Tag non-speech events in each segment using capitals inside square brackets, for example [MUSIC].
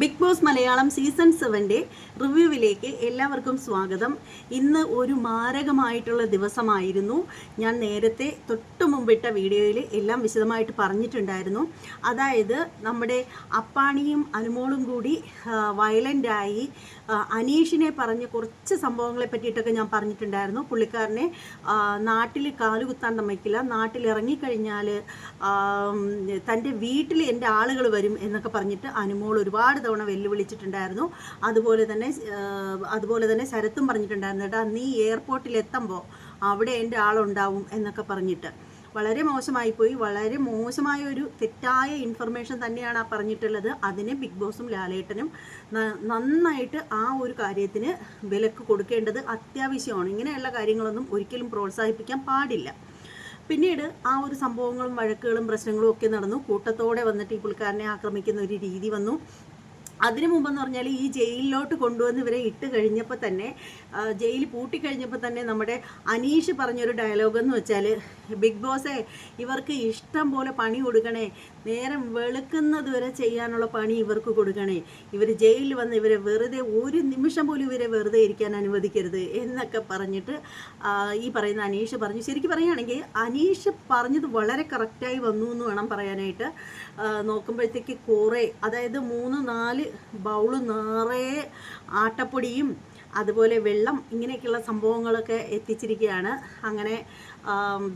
Big boss Malayalam season സെവന്റെ റിവ്യൂവിലേക്ക് എല്ലാവർക്കും സ്വാഗതം. ഇന്ന് ഒരു മാരകമായിട്ടുള്ള ദിവസമായിരുന്നു. ഞാൻ നേരത്തെ തൊട്ട് മുമ്പിട്ട വീഡിയോയിൽ എല്ലാം വിശദമായിട്ട് പറഞ്ഞിട്ടുണ്ടായിരുന്നു. അതായത് നമ്മുടെ അപ്പാണിയും അനുമോളും കൂടി വയലന്റായി അനീഷിനെ പറഞ്ഞ കുറച്ച് സംഭവങ്ങളെ പറ്റിയിട്ടൊക്കെ ഞാൻ പറഞ്ഞിട്ടുണ്ടായിരുന്നു. പുള്ളിക്കാരനെ നാട്ടിൽ കാലുകുത്താൻ സമ്മതിക്കില്ല. നാട്ടിൽ ഇറങ്ങിക്കഴിഞ്ഞാൽ തന്റെ വീട്ടിൽ എന്റെ ആളുകൾ വരും എന്നൊക്കെ പറഞ്ഞിട്ട് അനുമോൾ ഒരുപാട് തവണ വെല്ലുവിളിച്ചിട്ടുണ്ടായിരുന്നു. അതുപോലെ തന്നെ അതുപോലെ തന്നെ ശരത്തും പറഞ്ഞിട്ടുണ്ടായിരുന്നു കേട്ടോ നീ എയർപോർട്ടിൽ എത്തുമ്പോൾ അവിടെ എന്റെ ആളുണ്ടാവും എന്നൊക്കെ പറഞ്ഞിട്ട്. വളരെ മോശമായിപ്പോയി. വളരെ മോശമായ ഒരു തെറ്റായ ഇൻഫർമേഷൻ തന്നെയാണ് ആ പറഞ്ഞിട്ടുള്ളത്. അതിന് ബിഗ് ബോസും ലാലേട്ടനും നന്നായിട്ട് ആ ഒരു കാര്യത്തിന് വിലക്ക് കൊടുക്കേണ്ടത് അത്യാവശ്യമാണ്. ഇങ്ങനെയുള്ള കാര്യങ്ങളൊന്നും ഒരിക്കലും പ്രോത്സാഹിപ്പിക്കാൻ പാടില്ല. പിന്നീട് ആ ഒരു സംഭവങ്ങളും വഴക്കുകളും പ്രശ്നങ്ങളും ഒക്കെ നടന്നു. കൂട്ടത്തോടെ വന്നിട്ട് ഈ പുള്ളിക്കാരനെ ആക്രമിക്കുന്ന ഒരു രീതി വന്നു. അതിനു മുമ്പെന്ന് പറഞ്ഞാൽ ഈ ജയിലിലോട്ട് കൊണ്ടുവന്ന് ഇവരെ ഇട്ട് കഴിഞ്ഞപ്പോൾ തന്നെ ജയിൽ പൂട്ടിക്കഴിഞ്ഞപ്പോൾ തന്നെ നമ്മുടെ അനീഷ് പറഞ്ഞൊരു ഡയലോഗ് എന്ന് വെച്ചാൽ ബിഗ് ബോസേ ഇവർക്ക് ഇഷ്ടം പോലെ പണി കൊടുക്കണേ. നേരം വെളുക്കുന്നത് വരെ ചെയ്യാനുള്ള പണി ഇവർക്ക് കൊടുക്കണേ. ഇവർ ജയിലിൽ വന്ന് ഇവരെ വെറുതെ ഒരു നിമിഷം പോലും ഇവരെ വെറുതെ ഇരിക്കാൻ അനുവദിക്കരുത് എന്നൊക്കെ പറഞ്ഞിട്ട് ഈ പറയുന്ന അനീഷ് പറഞ്ഞു. ശരിക്കും പറയുകയാണെങ്കിൽ അനീഷ് പറഞ്ഞത് വളരെ കറക്റ്റായി വന്നു എന്ന് വേണം പറയാനായിട്ട്. നോക്കുമ്പോഴത്തേക്ക് കുറേ അതായത് മൂന്ന് നാല് ബൗൾ നിറയെ ആട്ടപ്പൊടിയും അതുപോലെ വെള്ളം ഇങ്ങനെയൊക്കെയുള്ള സംഭവങ്ങളൊക്കെ എത്തിച്ചിരിക്കുകയാണ്. അങ്ങനെ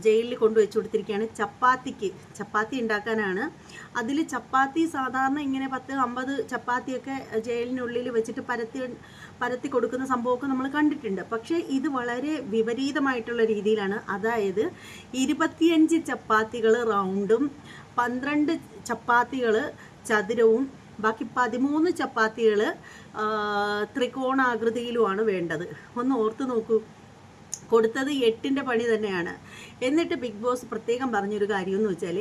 ജയിലിൽ കൊണ്ടുവച്ച് കൊടുത്തിരിക്കുകയാണ്. ചപ്പാത്തിക്ക് ചപ്പാത്തി ഉണ്ടാക്കാനാണ്. അതിൽ ചപ്പാത്തി സാധാരണ ഇങ്ങനെ പത്ത് അമ്പത് ചപ്പാത്തിയൊക്കെ ജയിലിനുള്ളിൽ വെച്ചിട്ട് പരത്തി പരത്തി കൊടുക്കുന്ന സംഭവമൊക്കെ നമ്മൾ കണ്ടിട്ടുണ്ട്. പക്ഷേ ഇത് വളരെ വിപരീതമായിട്ടുള്ള രീതിയിലാണ്. അതായത് ഇരുപത്തിയഞ്ച് ചപ്പാത്തികൾ റൗണ്ടും പന്ത്രണ്ട് ചപ്പാത്തികൾ ചതുരവും ബാക്കി പതിമൂന്ന് ചപ്പാത്തികൾ ത്രികോണാകൃതിയിലുമാണ് വേണ്ടത്. ഒന്ന് ഓർത്ത് നോക്കൂ. കൊടുത്തത് എട്ടിന്റെ പണി തന്നെയാണ്. എന്നിട്ട് ബിഗ് ബോസ് പ്രത്യേകം പറഞ്ഞൊരു കാര്യം എന്ന് വെച്ചാൽ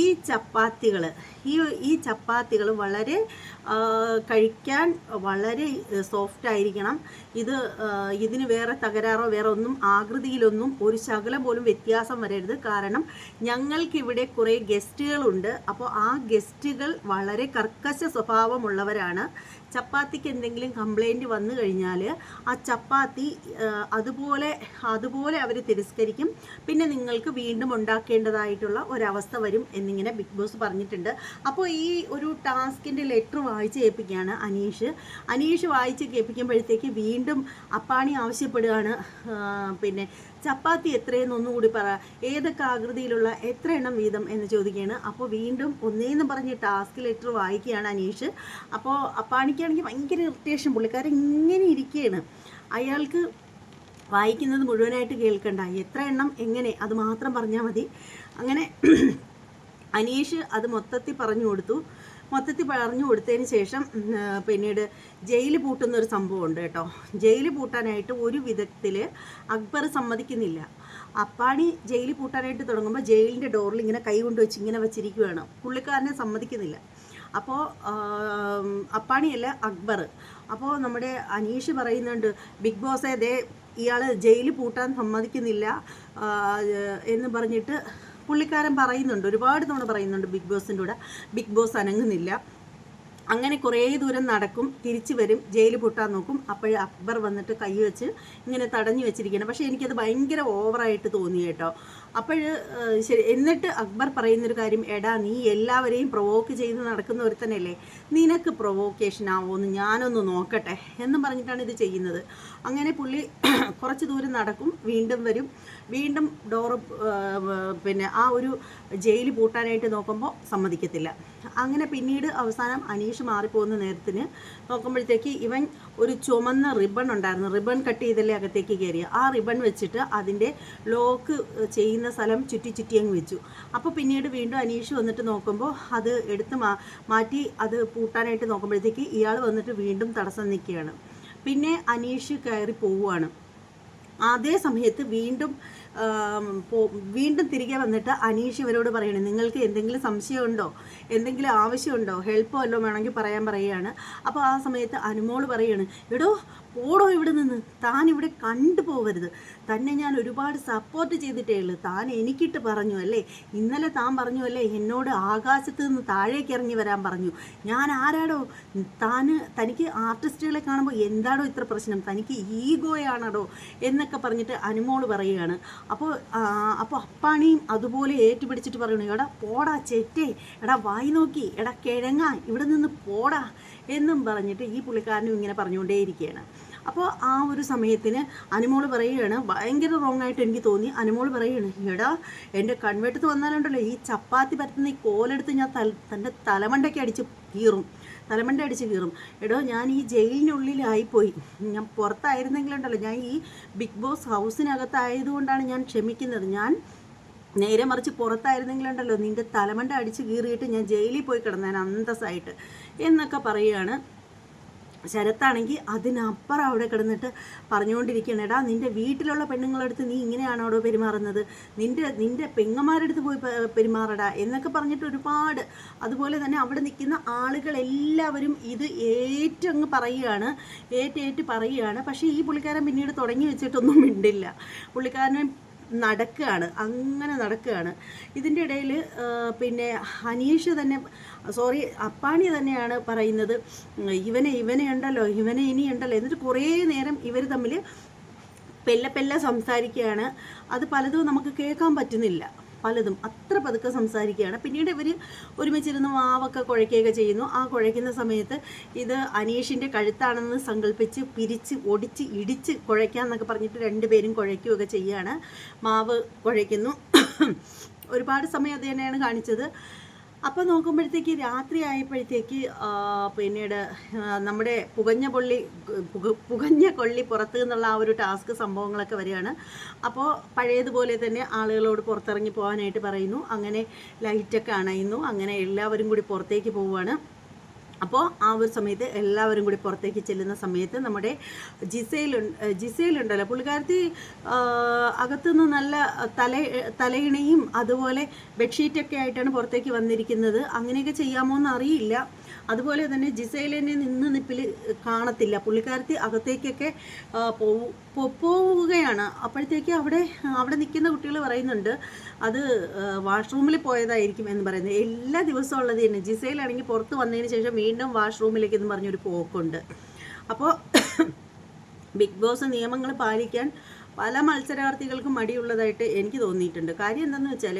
ഈ ചപ്പാത്തികൾ ഈ ഈ ചപ്പാത്തികൾ വളരെ കഴിക്കാൻ വളരെ സോഫ്റ്റ് ആയിരിക്കണം. ഇത് ഇതിന് വേറെ തകരാറോ വേറെ ഒന്നും ആകൃതിയിലൊന്നും ഒരു ശകലം പോലും വ്യത്യാസം വരരുത്. കാരണം ഞങ്ങൾക്കിവിടെ കുറേ ഗസ്റ്റുകളുണ്ട്. അപ്പോൾ ആ ഗസ്റ്റുകൾ വളരെ കർക്കശ സ്വഭാവമുള്ളവരാണ്. ചപ്പാത്തിക്ക് എന്തെങ്കിലും കംപ്ലൈന്റ് വന്നു കഴിഞ്ഞാൽ ആ ചപ്പാത്തി അതുപോലെ അതുപോലെ അവർ തിരസ്കരിക്കും. പിന്നെ നിങ്ങൾക്ക് വീണ്ടും ഉണ്ടാക്കേണ്ടതായിട്ടുള്ള ഒരവസ്ഥ വരും എന്നിങ്ങനെ ബിഗ് ബോസ് പറഞ്ഞിട്ടുണ്ട്. അപ്പോൾ ഈ ഒരു ടാസ്കിന്റെ ലെറ്റർ വായിച്ച് കേൾപ്പിക്കുകയാണ് അനീഷ്. അനീഷ് വായിച്ച് കേൾപ്പിക്കുമ്പോഴത്തേക്ക് വീണ്ടും അപ്പാണി ആവശ്യപ്പെടുകയാണ്. പിന്നെ ചപ്പാത്തി എത്രയെന്ന് ഒന്നുകൂടി പറ. ഏതൊക്കെ ആകൃതിയിലുള്ള എത്ര എണ്ണം വീതം എന്ന് ചോദിക്കുകയാണ്. അപ്പോൾ വീണ്ടും ഒന്നേന്ന് പറഞ്ഞ് ടാസ്ക് ലെറ്റർ വായിക്കുകയാണ് അനീഷ്. അപ്പോൾ അപ്പാണിക്കാണെങ്കിൽ ഭയങ്കര ഇറിറ്റേഷൻ പുള്ളിക്കാരൻ ഇങ്ങനെ ഇരിക്കുകയാണ്. അയാൾക്ക് വായിക്കുന്നത് മുഴുവനായിട്ട് കേൾക്കണ്ട. എത്ര എണ്ണം എങ്ങനെ അത് മാത്രം പറഞ്ഞാൽ മതി. അങ്ങനെ [CLEARS THROAT] അനീഷ് അത് മൊത്തത്തിൽ പറഞ്ഞു കൊടുത്തു. മൊത്തത്തിൽ പറഞ്ഞു കൊടുത്തതിന് ശേഷം പിന്നീട് ജയിൽ പൂട്ടുന്ന ഒരു സംഭവം ഉണ്ട് കേട്ടോ. ജയിൽ പൂട്ടാനായിട്ട് ഒരു വിധത്തിൽ അക്ബർ സമ്മതിക്കുന്നില്ല. അപ്പാണി ജയിൽ പൂട്ടാനായിട്ട് തുടങ്ങുമ്പോൾ ജയിലിന്റെ ഡോറിൽ ഇങ്ങനെ കൈ കൊണ്ട് വെച്ച് ഇങ്ങനെ വെച്ചിരിക്കുകയാണ് പുള്ളിക്കാരനെ സമ്മതിക്കുന്നില്ല. അപ്പോൾ അപ്പാണിയല്ല അക്ബർ. അപ്പോൾ നമ്മുടെ അനീഷ് പറയുന്നുണ്ട് ബിഗ് ബോസേ ദേ ഇയാൾ ജയിലിൽ പൂട്ടാൻ സമ്മതിക്കുന്നില്ല എന്ന് പറഞ്ഞിട്ട് പുള്ളിക്കാരൻ പറയുന്നുണ്ട്. ഒരുപാട് തവണ പറയുന്നുണ്ട് ബിഗ് ബോസിന്റെ കൂടെ. ബിഗ് ബോസ് അനങ്ങുന്നില്ല. അങ്ങനെ കുറേ ദൂരം നടക്കും തിരിച്ചു വരും ജയിലിൽ പൊട്ടാൻ നോക്കും. അപ്പോഴേ അക്ബർ വന്നിട്ട് കൈ വെച്ച് ഇങ്ങനെ തടഞ്ഞു വെച്ചിരിക്കണം പക്ഷേ എനിക്കത് ഭയങ്കര ഓവറായിട്ട് തോന്നി കേട്ടോ. അപ്പോൾ ശരി എന്നിട്ട് അക്ബർ പറയുന്നൊരു കാര്യം എടാ നീ എല്ലാവരെയും പ്രൊവോക്ക് ചെയ്ത് നടക്കുന്ന ഒരുത്തനല്ലേ നിനക്ക് പ്രൊവോക്കേഷൻ ആവുമെന്ന് ഞാനൊന്ന് നോക്കട്ടെ എന്ന് പറഞ്ഞിട്ടാണ് ഇത് ചെയ്യുന്നത്. അങ്ങനെ പുള്ളി [CLEARS THROAT] കുറച്ച് ദൂരം നടക്കും വീണ്ടും വരും. വീണ്ടും ഡോറ് പിന്നെ ആ ഒരു ജയിൽ പൂട്ടാനായിട്ട് നോക്കുമ്പോൾ സമ്മതിക്കത്തില്ല. അങ്ങനെ പിന്നീട് അവസാനം അനീഷ് മാറിപ്പോകുന്ന നേരത്തിന് നോക്കുമ്പോഴത്തേക്ക് ഇവൻ ഒരു ചുമന്ന റിബൺ ഉണ്ടായിരുന്നു. റിബൺ കട്ട് ചെയ്തല്ലേ അകത്തേക്ക് കയറിയ ആ റിബൺ വെച്ചിട്ട് അതിന്റെ ലോക്ക് ചെയ്യുന്ന സ്ഥലം ചുറ്റി ചുറ്റി അങ്ങ് വെച്ചു. അപ്പോൾ പിന്നീട് വീണ്ടും അനീഷ് വന്നിട്ട് നോക്കുമ്പോൾ അത് എടുത്ത് മാറ്റി അത് പൂട്ടാനായിട്ട് നോക്കുമ്പോഴത്തേക്ക് ഇയാൾ വന്നിട്ട് വീണ്ടും തടസ്സം നിൽക്കുകയാണ്. പിന്നെ അനീഷ് കയറി പോവുകയാണ്. അതേ സമയത്ത് വീണ്ടും വീണ്ടും തിരികെ വന്നിട്ട് അനീഷ് ഇവരോട് പറയണേ നിങ്ങൾക്ക് എന്തെങ്കിലും സംശയമുണ്ടോ? എന്തെങ്കിലും ആവശ്യമുണ്ടോ? ഹെൽപ്പോ അല്ലോ വേണമെങ്കിൽ പറയാൻ പറയുകയാണ്. അപ്പോൾ ആ സമയത്ത് അനുമോൾ പറയാണ് എടോ പോടോ ഇവിടെ നിന്ന്. താൻ ഇവിടെ കണ്ടു പോവരുത്. തന്നെ ഞാൻ ഒരുപാട് സപ്പോർട്ട് ചെയ്തിട്ടേ ഉള്ളൂ. താൻ എനിക്കിട്ട് പറഞ്ഞു അല്ലേ? ഇന്നലെ താൻ പറഞ്ഞു അല്ലേ? എന്നോട് ആകാശത്ത് നിന്ന് താഴേക്ക് ഇറങ്ങി വരാൻ പറഞ്ഞു. ഞാൻ ആരാടോ? താന് തനിക്ക് ആർട്ടിസ്റ്റുകളെ കാണുമ്പോൾ എന്താണോ ഇത്ര പ്രശ്നം? തനിക്ക് ഈഗോയാണടോ എന്നൊക്കെ പറഞ്ഞിട്ട് അനുമോൾ പറയുകയാണ്. അപ്പോൾ അപ്പോൾ അപ്പാണിയും അതുപോലെ ഏറ്റുപിടിച്ചിട്ട് പറയണു എടാ പോടാ ചെറ്റേ എടാ വായി നോക്കി എടാ കിഴങ്ങ ഇവിടെ നിന്ന് പോടാ എന്നും പറഞ്ഞിട്ട് ഈ പുള്ളിക്കാരനും ഇങ്ങനെ പറഞ്ഞുകൊണ്ടേയിരിക്കുകയാണ്. അപ്പോൾ ആ ഒരു സമയത്തിന് അനുമോൾ പറയുകയാണ് ഭയങ്കര റോങ് ആയിട്ട് എനിക്ക് തോന്നി. അനുമോൾ പറയുകയാണ് എടാ എന്റെ കൺവെട്ടത്ത് വന്നാലുണ്ടല്ലോ ഈ ചപ്പാത്തി പരത്തുന്ന ഈ കോലെടുത്ത് ഞാൻ തല തന്റെ തലമണ്ടയ്ക്ക് അടിച്ച് കീറും തലമണ്ട അടിച്ച് കീറും എടോ ഞാൻ ഈ ജയിലിനുള്ളിലായിപ്പോയി. ഞാൻ പുറത്തായിരുന്നെങ്കിലുണ്ടല്ലോ ഞാൻ ഈ ബിഗ് ബോസ് ഹൗസിനകത്തായതുകൊണ്ടാണ് ഞാൻ ക്ഷമിക്കുന്നത്. ഞാൻ നേരെ മറിച്ച് പുറത്തായിരുന്നെങ്കിലുണ്ടല്ലോ നിന്റെ തലമണ്ട അടിച്ച് കീറിയിട്ട് ഞാൻ ജയിലിൽ പോയി കിടന്നേനെ അന്തസ്സായിട്ട്. എന്നൊക്കെ പറയുകയാണ്. ശരത്താണെങ്കിൽ അതിനപ്പുറം അവിടെ കിടന്നിട്ട് പറഞ്ഞുകൊണ്ടിരിക്കുകയാണ്. എടാ നിന്റെ വീട്ടിലുള്ള പെണ്ണുങ്ങളടുത്ത് നീ ഇങ്ങനെയാണോടോ പെരുമാറുന്നത്? നിന്റെ നിന്റെ പെങ്ങന്മാരടുത്ത് പോയി പെരുമാറടാ എന്നൊക്കെ പറഞ്ഞിട്ട് ഒരുപാട് അതുപോലെ തന്നെ അവിടെ നിൽക്കുന്ന ആളുകളെല്ലാവരും ഇത് ഏറ്റങ്ങ് പറയുകയാണ് ഏറ്റേറ്റ് പറയുകയാണ്. പക്ഷേ ഈ പുള്ളിക്കാരൻ പിന്നീട് തുടങ്ങി വെച്ചിട്ടൊന്നും മിണ്ടില്ല. പുള്ളിക്കാരൻ നടക്കുകയാണ് അങ്ങനെ നടക്കുകയാണ്. ഇതിന്റെ ഇടയിൽ പിന്നെ ഹനീഷ് തന്നെ സോറി അപ്പാണി തന്നെയാണ് പറയുന്നത് ഇവനെ ഇവനെ ഉണ്ടല്ലോ ഇവനെ ഇനി ഉണ്ടല്ലോ എന്നിട്ട് കുറേ നേരം ഇവർ തമ്മിൽ പെല്ല പെല്ല സംസാരിക്കുകയാണ്. അത് പലതും നമുക്ക് കേൾക്കാൻ പറ്റുന്നില്ല. പലതും അത്ര പതുക്കെ സംസാരിക്കുകയാണ്. പിന്നീട് ഇവർ ഒരുമിച്ചിരുന്ന് മാവൊക്കെ കുഴയ്ക്കുകയൊക്കെ ചെയ്യുന്നു. ആ കുഴയ്ക്കുന്ന സമയത്ത് ഇത് അനീഷിന്റെ കഴുത്താണെന്ന് സങ്കല്പിച്ച് പിരിച്ച് ഒടിച്ച് ഇടിച്ച് കുഴയ്ക്കാന്നൊക്കെ പറഞ്ഞിട്ട് രണ്ടുപേരും കുഴയ്ക്കുകയൊക്കെ ചെയ്യുകയാണ് മാവ് കുഴയ്ക്കുന്നു. [COUGHS] ഒരുപാട് സമയം അത് തന്നെയാണ് കാണിച്ചത്. അപ്പോൾ നോക്കുമ്പോഴത്തേക്ക് രാത്രി ആയപ്പോഴത്തേക്ക് പിന്നീട് നമ്മുടെ പുകഞ്ഞ പൊള്ളി പുകഞ്ഞ കൊള്ളി പുറത്ത് എന്നുള്ള ആ ഒരു ടാസ്ക് സംഭവങ്ങളൊക്കെ വരികയാണ്. അപ്പോൾ പഴയതുപോലെ തന്നെ ആളുകളോട് പുറത്തിറങ്ങി പോകാനായിട്ട് പറയുന്നു. അങ്ങനെ ലൈറ്റൊക്കെ അണയുന്നു. അങ്ങനെ എല്ലാവരും കൂടി പുറത്തേക്ക് പോവുകയാണ്. അപ്പോൾ ആ ഒരു സമയത്ത് എല്ലാവരും കൂടി പുറത്തേക്ക് ചെല്ലുന്ന സമയത്ത് നമ്മുടെ ജിസയിൽ ജിസയിലുണ്ടല്ലോ പുള്ളിക്കാരത്തി അകത്തുനിന്ന് നല്ല തല തലയിണയും അതുപോലെ ബെഡ്ഷീറ്റൊക്കെ ആയിട്ടാണ് പുറത്തേക്ക് വന്നിരിക്കുന്നത്. അങ്ങനെയൊക്കെ ചെയ്യാമോ എന്ന് അറിയില്ല. അതുപോലെ തന്നെ ജിസൈലിനെ നിന്ന് നിപ്പിൽ കാണത്തില്ല. പുള്ളിക്കാരത്തി അകത്തേക്കൊക്കെ പോവുകയാണ്. അപ്പോഴത്തേക്ക് അവിടെ അവിടെ നിൽക്കുന്ന കുട്ടികൾ പറയുന്നുണ്ട് അത് വാഷ്റൂമിൽ പോയതായിരിക്കും എന്ന് പറയുന്നത് എല്ലാ ദിവസവും ഉള്ളത് തന്നെ. ജിസയിലാണെങ്കിൽ പുറത്ത് വന്നതിന് ശേഷം വീണ്ടും വാഷ്റൂമിലേക്ക് എന്ന് പറഞ്ഞൊരു പോക്കുണ്ട്. അപ്പോൾ ബിഗ് ബോസ് നിയമങ്ങൾ പാലിക്കാൻ പല മത്സരാർത്ഥികൾക്കും മടിയുള്ളതായിട്ട് എനിക്ക് തോന്നിയിട്ടുണ്ട്. കാര്യം എന്താണെന്ന് വെച്ചാൽ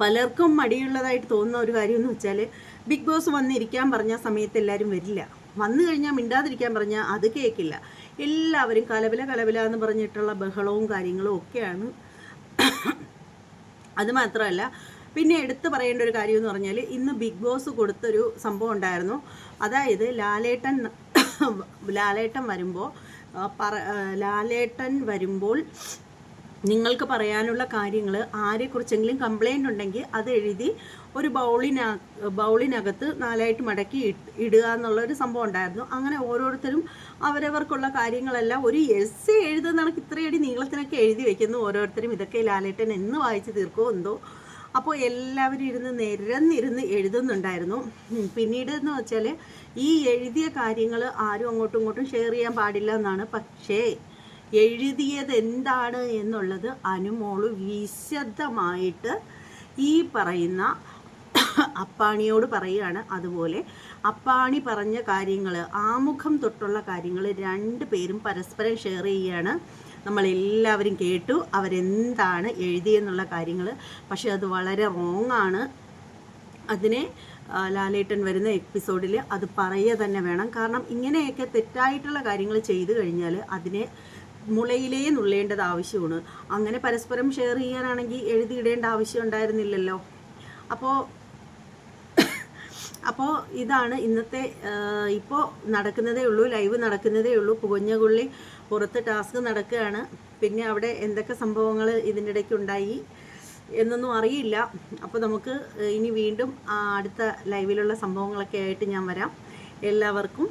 പലർക്കും മടിയുള്ളതായിട്ട് തോന്നുന്ന ഒരു കാര്യം എന്ന് വെച്ചാൽ ബിഗ് ബോസ് വന്നിരിക്കാൻ പറഞ്ഞ സമയത്ത് എല്ലാവരും വരില്ല. വന്നു കഴിഞ്ഞാൽ മിണ്ടാതിരിക്കാൻ പറഞ്ഞാൽ അത് കേൾക്കില്ല എല്ലാവരും കലവില കലവില എന്ന് പറഞ്ഞിട്ടുള്ള ബഹളവും കാര്യങ്ങളും ഒക്കെയാണ്. അത് മാത്രമല്ല പിന്നെ എടുത്തു പറയേണ്ട ഒരു കാര്യം എന്ന് പറഞ്ഞാൽ ഇന്ന് ബിഗ് ബോസ് കൊടുത്തൊരു സംഭവം ഉണ്ടായിരുന്നു. അതായത് ലാലേട്ടൻ ലാലേട്ടൻ വരുമ്പോൾ പറ ലാലേട്ടൻ വരുമ്പോൾ നിങ്ങൾക്ക് പറയാനുള്ള കാര്യങ്ങൾ ആരെക്കുറിച്ചെങ്കിലും കംപ്ലൈന്റ് ഉണ്ടെങ്കിൽ അത് എഴുതി ഒരു ബൗളിന ബൗളിനകത്ത് നാലായിട്ട് മടക്കി ഇടുക എന്നുള്ളൊരു സംഭവം ഉണ്ടായിരുന്നു. അങ്ങനെ ഓരോരുത്തരും അവരവർക്കുള്ള കാര്യങ്ങളെല്ലാം ഒരു എസ് എഴുതുന്ന കണക്ക് ഇത്രയടി നീളത്തിനൊക്കെ എഴുതി വെക്കുന്നു. ഓരോരുത്തരും ഇതൊക്കെ ലാലേട്ടൻ എന്ന് വായിച്ച് തീർക്കോ എന്തോ. അപ്പോൾ എല്ലാവരും ഇരുന്ന് നിരന്നിരുന്ന് എഴുതുന്നുണ്ടായിരുന്നു. പിന്നീട് എന്ന് വെച്ചാൽ ഈ എഴുതിയ കാര്യങ്ങൾ ആരും അങ്ങോട്ടും ഇങ്ങോട്ടും ഷെയർ ചെയ്യാൻ പാടില്ല എന്നാണ്. പക്ഷേ എഴുതിയത് എന്താണ് എന്നുള്ളത് അനുമോൾ വിശദമായിട്ട് ഈ പറയുന്ന അപ്പാണിയോട് പറയുകയാണ്. അതുപോലെ അപ്പാണി പറഞ്ഞ കാര്യങ്ങൾ ആമുഖം തൊട്ടുള്ള കാര്യങ്ങൾ രണ്ട് പേരും പരസ്പരം ഷെയർ ചെയ്യുകയാണ്. നമ്മളെല്ലാവരും കേട്ടു അവരെന്താണ് എഴുതിയെന്നുള്ള കാര്യങ്ങൾ പക്ഷേ അത് വളരെ റോങ് ആണ്. അതിനെ ലാലേട്ടൻ വരുന്ന എപ്പിസോഡിൽ അത് പറയുക തന്നെ വേണം. കാരണം ഇങ്ങനെയൊക്കെ തെറ്റായിട്ടുള്ള കാര്യങ്ങൾ ചെയ്തു കഴിഞ്ഞാൽ അതിനെ മുളയിലേ നുള്ളേണ്ടത് ആവശ്യമാണ്. അങ്ങനെ പരസ്പരം ഷെയർ ചെയ്യാനാണെങ്കിൽ എഴുതിയിടേണ്ട ആവശ്യം ഉണ്ടായിരുന്നില്ലല്ലോ. അപ്പോൾ അപ്പോൾ ഇതാണ് ഇന്നത്തെ ഇപ്പോൾ നടക്കുന്നതേ ഉള്ളൂ ലൈവ് നടക്കുന്നതേ ഉള്ളൂ. പുകഞ്ഞകുള്ളി പുറത്ത് ടാസ്ക് നടക്കുകയാണ്. പിന്നെ അവിടെ എന്തൊക്കെ സംഭവങ്ങൾ ഇതിന്റെ ഇടയ്ക്ക് ഉണ്ടായി എന്നൊന്നും അറിയില്ല. അപ്പോൾ നമുക്ക് ഇനി വീണ്ടും അടുത്ത ലൈവിലുള്ള സംഭവങ്ങളൊക്കെ ആയിട്ട് ഞാൻ വരാം. എല്ലാവർക്കും